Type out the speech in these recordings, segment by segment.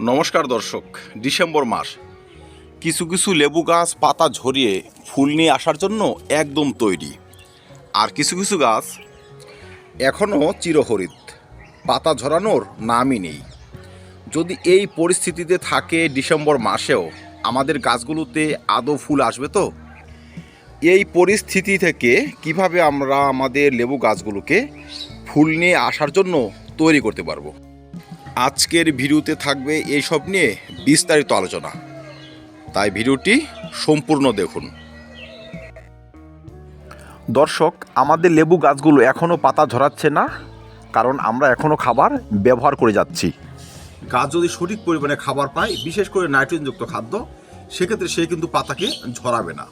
নমস্কার দর্শক, ডিসেম্বর মাস। কিছু কিছু লেবু গাছ, পাতা ঝরিয়ে ফুল নিয়ে আসার জন্য একদম তৈরি। আর কিছু কিছু গাছ এখনও চিরহরিত পাতা ঝরানোর নামই নেই। যদি এই পরিস্থিতিতে থাকে ডিসেম্বর মাসেও, আমাদের গাছগুলোতে আদৌ ফুল আসবে তো? এই পরিস্থিতি থেকে কীভাবে আমরা আমাদের লেবু গাছগুলোকে ফুল নিয়ে আসার জন্য তৈরি করতে পারব? আজকের ভিডিওতে থাকবে এইসব নিয়ে বিস্তারিত আলোচনা। তাই ভিডিওটি সম্পূর্ণ দেখুন। দর্শক আমাদের লেবু গাছগুলো এখনও পাতা ঝরাচ্ছে না কারণ আমরা এখনও খাবার ব্যবহার করে যাচ্ছি। গাছ যদি সঠিক পরিমাণে খাবার পায় বিশেষ করে নাইট্রোজেনযুক্ত খাদ্য সেক্ষেত্রে সে কিন্তু পাতাকে ঝরাবে না।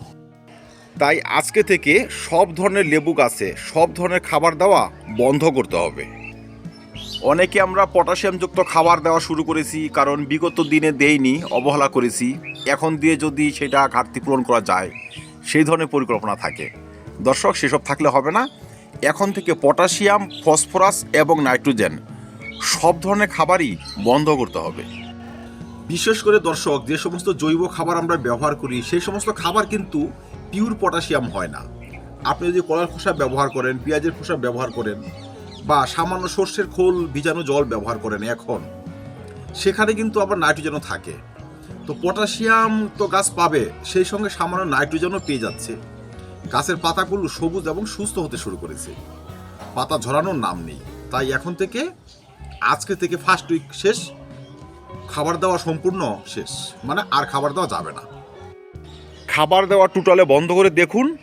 তাই আজকে থেকে সব ধরনের লেবু গাছে সব ধরনের খাবার দেওয়া বন্ধ করতে হবে। অনেকে আমরা পটাশিয়ামযুক্ত খাবার দেওয়া শুরু করেছি, কারণ বিগত দিনে দেইনি, অবহেলা করেছি। এখন দিয়ে যদি সেটা ঘাটতি পূরণ করা যায়, সেই ধরনের পরিকল্পনা থাকে। দর্শক, সেসব থাকলে হবে না। এখন থেকে পটাশিয়াম, ফসফরাস এবং নাইট্রোজেন, সব ধরনের খাবারই বন্ধ করতে হবে। বিশেষ করে দর্শক, যে সমস্ত জৈব খাবার আমরা ব্যবহার করি, সেই সমস্ত খাবার কিন্তু পিওর পটাশিয়াম হয় না। আপনি যদি কলার খোসা ব্যবহার করেন, পেঁয়াজের খোসা ব্যবহার করেন বা সামান্য সর্ষের খোল ভিজানো জল ব্যবহার করেন এখন। সেখানে কিন্তু আবার নাইট্রোজেনও থাকে। তো পটাশিয়াম তো গাছ পাবে, সেই সঙ্গে সামান্য নাইট্রোজেনও পেয়ে যাচ্ছে। গাছের পাতাগুলো সবুজ এবং সুস্থ হতে শুরু করেছে। পাতা ঝরানোর নাম নেই। তাই এখন থেকে, আজকে থেকে ফার্স্ট উইক শেষ, খাবার দেওয়া সম্পূর্ণ শেষ। মানে আর খাবার দেওয়া যাবে না। খাবার দেওয়া টোটালে বন্ধ করে দেখুন।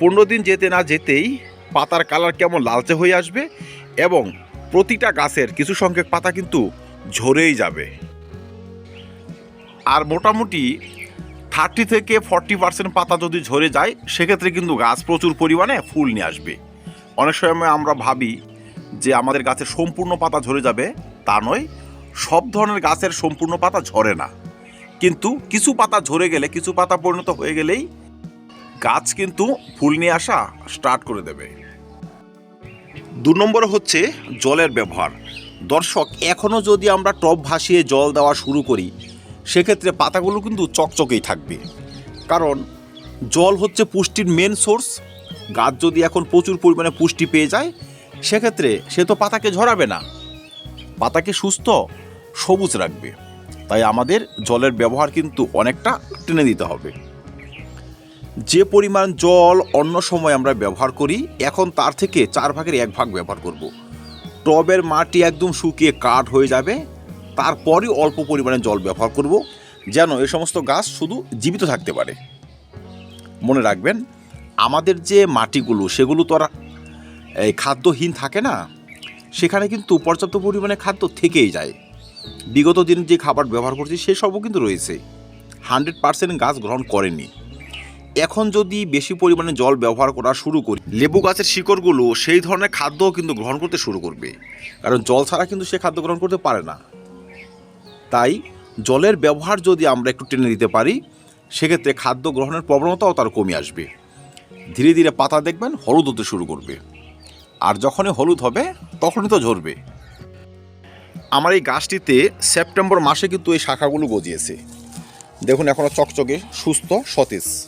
পনেরো দিন যেতে না যেতেই পাতার কালার কেমন লালচে হয়ে আসবে। এবং প্রতিটা গাছের কিছু সংখ্যক পাতা কিন্তু ঝরেই যাবে। আর মোটামুটি থার্টি থেকে ফর্টি পার্সেন্ট পাতা যদি ঝরে যায়, সেক্ষেত্রে কিন্তু গাছ প্রচুর পরিমাণে ফুল নিয়ে আসবে। অনেক সময় আমরা ভাবি যে আমাদের গাছের সম্পূর্ণ পাতা ঝরে যাবে, তা নয়। সব ধরনের গাছের সম্পূর্ণ পাতা ঝরে না। কিন্তু কিছু পাতা ঝরে গেলে, কিছু পাতা পরিণত হয়ে গেলেই গাছ কিন্তু ফুল নিয়ে আসা স্টার্ট করে দেবে। দু নম্বর হচ্ছে জলের ব্যবহার। দর্শক এখনও যদি আমরা টব ভাসিয়ে জল দেওয়া শুরু করি, সেক্ষেত্রে পাতাগুলো কিন্তু চকচকেই থাকবে। কারণ জল হচ্ছে পুষ্টির মেন সোর্স গাছ যদি এখন প্রচুর পরিমাণে পুষ্টি পেয়ে যায়, সেক্ষেত্রে সে তো পাতাকে ঝরাবে না। পাতাকে সুস্থ, সবুজ রাখবে। তাই আমাদের জলের ব্যবহার কিন্তু অনেকটা টেনে দিতে হবে। যে পরিমাণ জল অন্য সময় আমরা ব্যবহার করি, এখন তার থেকে চার ভাগের এক ভাগ ব্যবহার করব। টবের মাটি একদম শুকিয়ে কাঠ হয়ে যাবে, তারপরই অল্প পরিমাণে জল ব্যবহার করব, যেন এ সমস্ত গাছ শুধু জীবিত থাকতে পারে। মনে রাখবেন, আমাদের যে মাটিগুলো, সেগুলো তো আর, এই খাদ্যহীন থাকে না, সেখানে কিন্তু পর্যাপ্ত পরিমাণে খাদ্য থেকেই যায়। বিগত দিন যে খাবার ব্যবহার করছি, সেসবও কিন্তু রয়েছে। হান্ড্রেড পার্সেন্ট গাছ গ্রহণ করেনি। এখন যদি বেশি পরিমাণে জল ব্যবহার করা শুরু করি, লেবু গাছের শিকড়গুলো সেই ধরনের খাদ্যও কিন্তু গ্রহণ করতে শুরু করবে। কারণ জল ছাড়া কিন্তু সে খাদ্য গ্রহণ করতে পারে না। তাই জলের ব্যবহার যদি আমরা একটু টেনে দিতে পারি, সেক্ষেত্রে খাদ্য গ্রহণের প্রবণতাও তার কমে আসবে। ধীরে ধীরে পাতা দেখবেন হলুদ হতে শুরু করবে। আর যখনই হলুদ হবে, তখনই তো ঝরবে। আমার এই গাছটিতে সেপ্টেম্বর মাসে কিন্তু এই শাখাগুলো গজিয়েছে। দেখুন এখনও চকচকে, সুস্থ, সতেজ।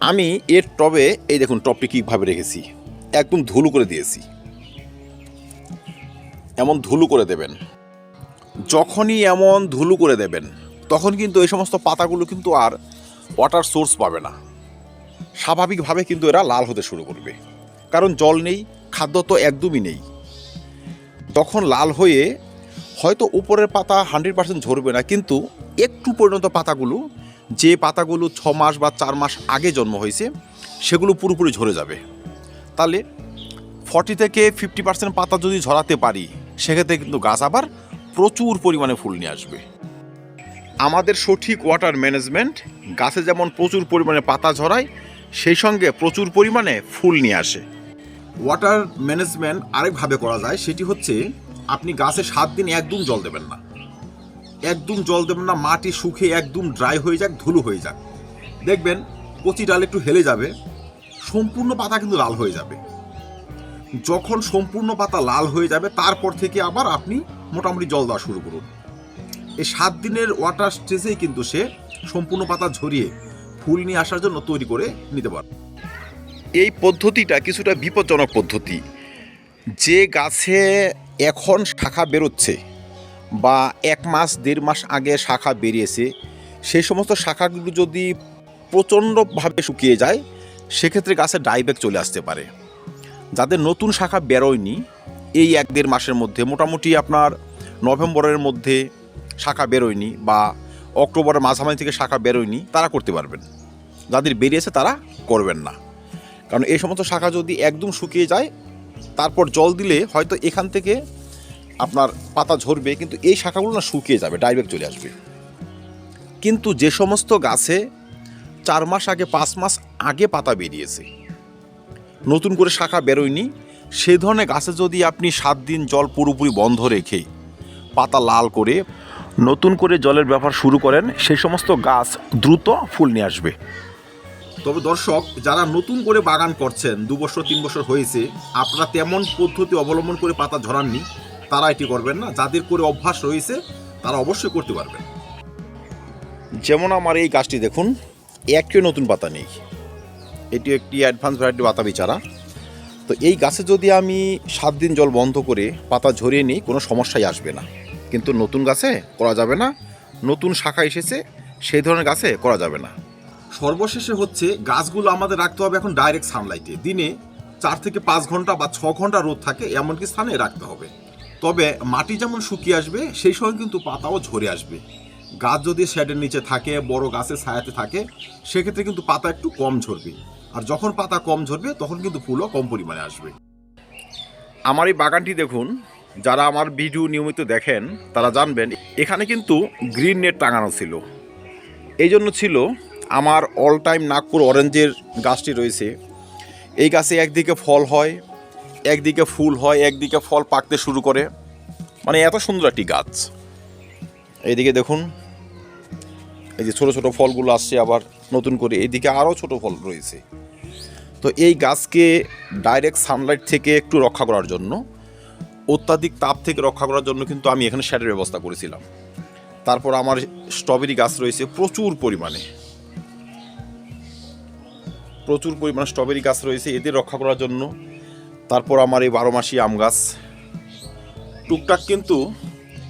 আমি এর টবে, এই দেখুন, টবটি কীভাবে রেখেছি। একদম ধুলু করে দিয়েছি। এমন ধুলু করে দেবেন। যখনই এমন ধুলু করে দেবেন, তখন কিন্তু এই সমস্ত পাতাগুলো কিন্তু আর ওয়াটার সোর্স পাবে না। স্বাভাবিকভাবে কিন্তু এরা লাল হতে শুরু করবে। কারণ জল নেই, খাদ্য তো একদমই নেই। তখন লাল হয়ে হয়তো উপরের পাতা হান্ড্রেড পার্সেন্ট ঝরবে না, কিন্তু একটু পরিণত পাতাগুলো যে পাতাগুলো ছ মাস বা চার মাস আগে জন্ম হয়েছে, সেগুলো পুরোপুরি ঝরে যাবে। তাহলে ফর্টি থেকে ফিফটি পার্সেন্ট পাতা যদি ঝরাতে পারি, সেক্ষেত্রে কিন্তু গাছ আবার প্রচুর পরিমাণে ফুল নিয়ে আসবে। আমাদের সঠিক ওয়াটার ম্যানেজমেন্ট গাছে যেমন প্রচুর পরিমাণে পাতা ঝরায়, সেই সঙ্গে প্রচুর পরিমাণে ফুল নিয়ে আসে। ওয়াটার ম্যানেজমেন্ট আরেকভাবে করা যায়, সেটি হচ্ছে আপনি গাছে সাত দিন একদম জল দেবেন না। একদম জল দেবেন না, মাটি শুকিয়ে একদম ড্রাই হয়ে যাক, ধুলো হয়ে যাক। দেখবেন কচি ডাল একটু হেলে যাবে, সম্পূর্ণ পাতা কিন্তু লাল হয়ে যাবে। যখন সম্পূর্ণ পাতা লাল হয়ে যাবে, তারপর থেকে আবার আপনি মোটামুটি জল দেওয়া শুরু করুন। এই সাত দিনের ওয়াটার স্টেজেই কিন্তু সে সম্পূর্ণ পাতা ঝরিয়ে ফুল নিয়ে আসার জন্য তৈরি করে নিতে পারে এই পদ্ধতিটা কিছুটা বিপজ্জনক পদ্ধতি। যে গাছে এখন শাখা বেরোচ্ছে বা এক মাস, দেড় মাস আগে শাখা বেরিয়েছে, সেই সমস্ত শাখাগুলো যদি প্রচণ্ডভাবে শুকিয়ে যায়, সেক্ষেত্রে গাছে ডাইব্যাক চলে আসতে পারে। যাদের নতুন শাখা বেরোয়নি, এই এক দেড় মাসের মধ্যে, মোটামুটি আপনার নভেম্বরের মধ্যে শাখা বেরোয়নি বা অক্টোবরের মাঝামাঝি থেকে শাখা বেরোয়নি, তারা করতে পারবেন। যাদের বেরিয়েছে, তারা করবেন না। কারণ এই সমস্ত শাখা যদি একদম শুকিয়ে যায়, তারপর জল দিলে হয়তো এখান থেকে আপনার পাতা ঝরবে, কিন্তু এই শাখাগুলো না শুকিয়ে যাবে ডাইরেক্ট চলে আসবে। কিন্তু যে সমস্ত গাছে চার মাস আগে, পাঁচ মাস আগে পাতা বেরিয়েছে, নতুন করে শাখা বেরোয়নি সেই ধরনের গাছে যদি আপনি সাত দিন জল পুরোপুরি বন্ধ রেখে পাতা লাল করে নতুন করে জলের ব্যবহার শুরু করেন সেই সমস্ত গাছ দ্রুত ফুল নিয়ে আসবে। তবে দর্শক, যারা নতুন করে বাগান করছেন, দু বছর, তিন বছর হয়েছে, আপনারা তেমন পদ্ধতি অবলম্বন করে পাতা ঝরাননি। তারা এটি করবেন না। যাদের করে অভ্যাস রয়েছে তারা অবশ্যই করতে পারবেন। যেমন আমার এই গাছটি দেখুন একটিও নতুন পাতা নেই। এটি একটি অ্যাডভান্স ভ্যারাইটি পাতা বিচারা। তো এই গাছে যদি আমি সাত দিন জল বন্ধ করে পাতা ঝরিয়ে নিই কোনো সমস্যাই আসবে না। কিন্তু নতুন গাছে করা যাবে না নতুন শাখা এসেছে সেই ধরনের গাছে করা যাবে না। সর্বশেষে হচ্ছে গাছগুলো আমাদের রাখতে হবে এখন ডাইরেক্ট সানলাইটে দিনে চার থেকে পাঁচ ঘণ্টা বা ছ ঘণ্টা রোদ থাকে এমনকি স্থানে রাখতে হবে। তবে মাটি যেমন শুকিয়ে আসবে, সেই সময় কিন্তু পাতাও ঝরে আসবে। গাছ যদি শেডের নিচে থাকে, বড় গাছের ছায়াতে থাকে, সেক্ষেত্রে কিন্তু পাতা একটু কম ঝরবে। আর যখন পাতা কম ঝরবে, তখন কিন্তু ফুলও কম পরিমাণে আসবে। আমার এই বাগানটি দেখুন, যারা আমার ভিডিও নিয়মিত দেখেন, তারা জানবেন, এখানে কিন্তু গ্রিন নেট টাঙানো ছিল। এই জন্য ছিল আমার অল টাইম নাগপুর অরেঞ্জের গাছটি রয়েছে। এই গাছে একদিকে ফল হয় একদিকে ফুল হয়, একদিকে ফল পাকতে শুরু করে। মানে এত সুন্দর একটি গাছ। এইদিকে দেখুন, এই যে ছোট ছোট ফলগুলো আসছে আবার নতুন করে। এইদিকে আরও ছোট ফল রয়েছে। তো এই গাছকে ডাইরেক্ট সানলাইট থেকে একটু রক্ষা করার জন্য, অত্যাধিক তাপ থেকে রক্ষা করার জন্য কিন্তু আমি এখানে শ্যাডের ব্যবস্থা করেছিলাম। তারপর আমার স্ট্রবেরি গাছ রয়েছে প্রচুর পরিমাণে। প্রচুর পরিমাণে স্ট্রবেরি গাছ রয়েছে, এদের রক্ষা করার জন্য তারপর আমার এই বারো মাসি আম গাছ। টুকটাক কিন্তু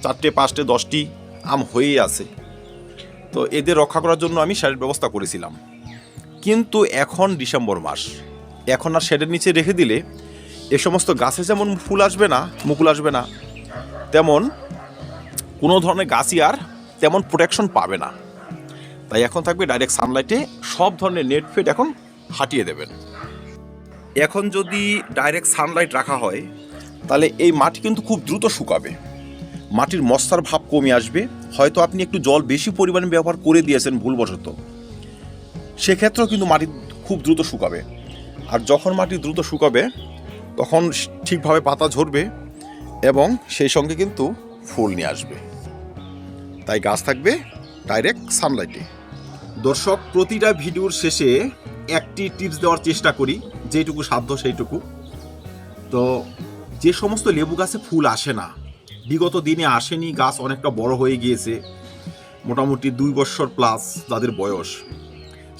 চারটে, পাঁচটে, দশটি আম হয়েই আছে। তো এদের রক্ষা করার জন্য আমি শেডের ব্যবস্থা করেছিলাম। কিন্তু এখন ডিসেম্বর মাস। এখন আর শেডের নিচে রেখে দিলে এ সমস্ত গাছে যেমন ফুল আসবে না, মুকুল আসবে না, তেমন কোনো ধরনের গাছই আর তেমন প্রোটেকশন পাবে না। তাই এখন থাকবে ডাইরেক্ট সানলাইটে সব ধরনের নেট ফেট এখন হাটিয়ে দেবেন। এখন যদি ডাইরেক্ট সানলাইট রাখা হয়, তাহলে এই মাটি কিন্তু খুব দ্রুত শুকাবে। মাটির মশার ভাব কমে আসবে। হয়তো আপনি একটু জল বেশি পরিমাণে ব্যবহার করে দিয়েছেন ভুলবশত। সেক্ষেত্রেও কিন্তু মাটি খুব দ্রুত শুকাবে। আর যখন মাটি দ্রুত শুকাবে, তখন ঠিকভাবে পাতা ঝরবে এবং সেই সঙ্গে কিন্তু ফুল নিয়ে আসবে। তাই গাছ থাকবে ডাইরেক্ট সানলাইটে দর্শক, প্রতিটা ভিডিওর শেষে একটি টিপস দেওয়ার চেষ্টা করি। যেটুকু সাধ্য সেইটুকু। তো যে সমস্ত লেবু গাছে ফুল আসে না, বিগত দিনে আসেনি, গাছ অনেকটা বড় হয়ে গিয়েছে, মোটামুটি দুই বছর প্লাস যাদের বয়স।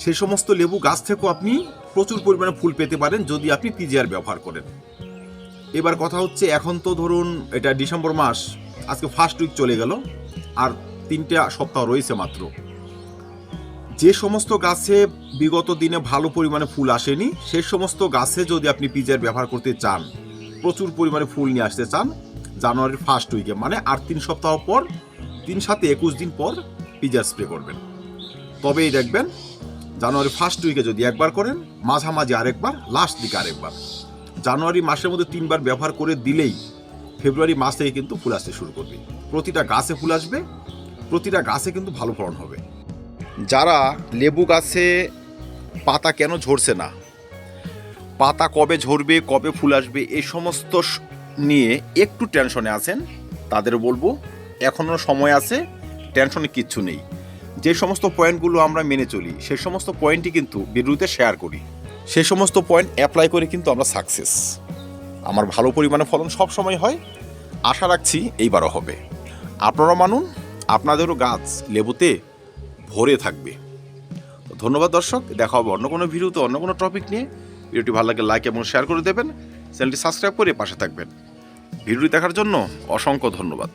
সেই সমস্ত লেবু গাছ থেকেও আপনি প্রচুর পরিমাণে ফুল পেতে পারেন যদি আপনি পিজিআর ব্যবহার করেন। এবার কথা হচ্ছে এখন তো ধরুন এটা ডিসেম্বর মাস, আজকে ফার্স্ট উইক চলে গেল, আর তিনটে সপ্তাহ রয়েছে মাত্র। যে সমস্ত গাছে বিগত দিনে ভালো পরিমাণে ফুল আসেনি সেই সমস্ত গাছে যদি আপনি পিজার ব্যবহার করতে চান, প্রচুর পরিমাণে ফুল নিয়ে আসতে চান, জানুয়ারির ফার্স্ট উইকে মানে আর তিন সপ্তাহ পর, তিন সাথে একুশ দিন পর পিজার স্প্রে করবেন। তবেই দেখবেন জানুয়ারি ফার্স্ট উইকে যদি একবার করেন, মাঝামাঝি আরেকবার লাস্ট দিকে আরেকবার। জানুয়ারি মাসের মধ্যে তিনবার ব্যবহার করে দিলেই ফেব্রুয়ারি মাস থেকে কিন্তু ফুল আসতে শুরু করবে। প্রতিটা গাছে ফুল আসবে, প্রতিটা গাছে কিন্তু ভালো ফলন হবে। যারা লেবু গাছে পাতা কেন ঝরছে না? পাতা কবে ঝরবে, কবে ফুল আসবে এই সমস্ত নিয়ে একটু টেনশনে আছেন, তাদের বলব এখনও সময় আছে, টেনশনে কিচ্ছু নেই। যে সমস্ত পয়েন্টগুলো আমরা মেনে চলি, সে সমস্ত পয়েন্টই কিন্তু ভিডিওতে শেয়ার করি। সে সমস্ত পয়েন্ট অ্যাপ্লাই করে কিন্তু আমরা সাকসেস আমার ভালো পরিমাণে ফলন সব সময় হয়। আশা রাখছি এইবারও হবে। আপনারা মানুন, আপনাদেরও গাছ লেবুতে ভরে থাকবে। ধন্যবাদ দর্শক, দেখা হবে অন্য কোনো ভিডিওতে, অন্য কোনো টপিক নিয়ে। ভিডিওটি ভালো লাগে লাইক এবং শেয়ার করে দেবেন। চ্যানেলটি সাবস্ক্রাইব করে পাশে থাকবেন। ভিডিওটি দেখার জন্য অসংখ্য ধন্যবাদ।